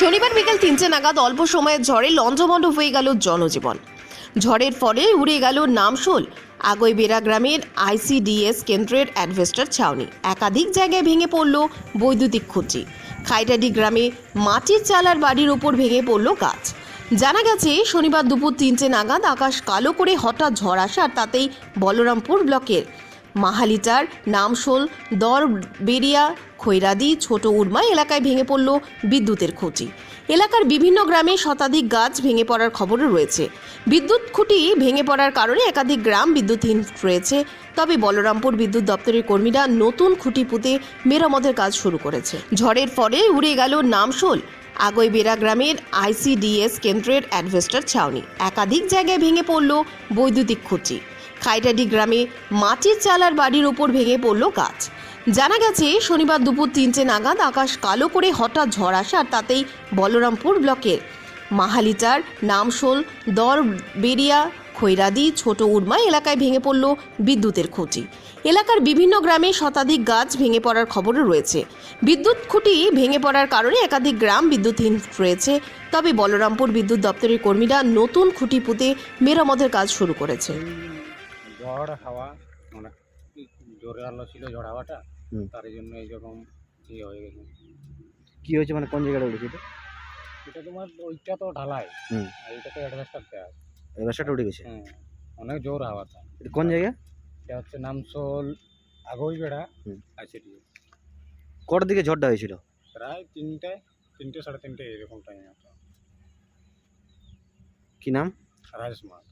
শনিবার বিকেল তিনটে নাগাদ অল্প সময়ের ঝড়ে লঞ্চমণ্ড হয়ে গেল জনজীবন। ঝড়ের ফলে উড়ে গেল নামশোল আগৈবেড়া গ্রামের আইসিডিএস কেন্দ্রের অ্যাডভেস্টার ছাউনি। একাধিক জায়গায় ভেঙে পড়ল বৈদ্যুতিক খুঁটি। খাইটাডি গ্রামে মাটির চালার বাড়ির ওপর ভেঙে পড়ল গাছ। জানা গেছে, শনিবার দুপুর তিনটে নাগাদ আকাশ কালো করে হঠাৎ ঝড় আসে আর তাতেই বলরামপুর ব্লকের মাহালিটার নামশোল দর বেরিয়া খৈরাদি, ছোট উর্মা এলাকায় ভেঙে পড়ল বিদ্যুতের খুঁটি। এলাকার বিভিন্ন গ্রামে শতাধিক গাছ ভেঙে পড়ার খবরও রয়েছে। বিদ্যুৎ খুঁটি ভেঙে পড়ার কারণে একাধিক গ্রাম বিদ্যুৎহীন রয়েছে। তবে বলরামপুর বিদ্যুৎ দপ্তরের কর্মীরা নতুন খুঁটি পুঁতে মেরামতের কাজ শুরু করেছে। ঝড়ের ফলে উড়ে গেল নামশোল আগৈবেড়া গ্রামের আইসিডিএস কেন্দ্রের অ্যাডভেস্টার ছাউনি। একাধিক জায়গায় ভেঙে পড়ল বৈদ্যুতিক খুঁটি। খাইটাডি গ্রামে মাটির চালার বাড়ির ওপর ভেঙে পড়ল গাছ। জানা গেছে, শনিবার দুপুর তিনটে নাগাদ আকাশ কালো করে হঠাৎ ঝড় আসে আর তাতেই বলরামপুর ব্লকের মাহালিটার নামশোল দর বেরিয়া খৈরাদি, ছোট উর্মা এলাকায় ভেঙে পড়ল বিদ্যুতের খুঁটি। এলাকার বিভিন্ন গ্রামে শতাধিক গাছ ভেঙে পড়ার খবরও রয়েছে। বিদ্যুৎ খুঁটি ভেঙে পড়ার কারণে একাধিক গ্রাম বিদ্যুৎহীন রয়েছে। তবে বলরামপুর বিদ্যুৎ দপ্তরের কর্মীরা নতুন খুঁটি পুঁতে মেরামতের কাজ শুরু করেছে। ঝড় হাওয়া মানে জোরে আলো ছিল ঝড় হাওয়াটা হুম। তার জন্য এইরকম ইয়ে হয়ে গেছে। কি হয়েছে মানে কোন জায়গাটা উঠেছিল এটা? তোমার ওইটা তো ঢালাই হুম। আর এটা তো অ্যাডভেস্টার দেওয়া। আছে। এই বাসাটা উঠে গেছে? হ্যাঁ অনেক জোর হাওয়াটা। এটা কোন জায়গা? এটা হচ্ছে নামসোল আগই বেড়া হুম। আছে দিয়ে কটার দিকে ঝড়টা হয়েছিল? প্রায় তিনটে তিনটে সাড়ে তিনটে এরকম টাইম কি নাম? রাজেশ মাঠ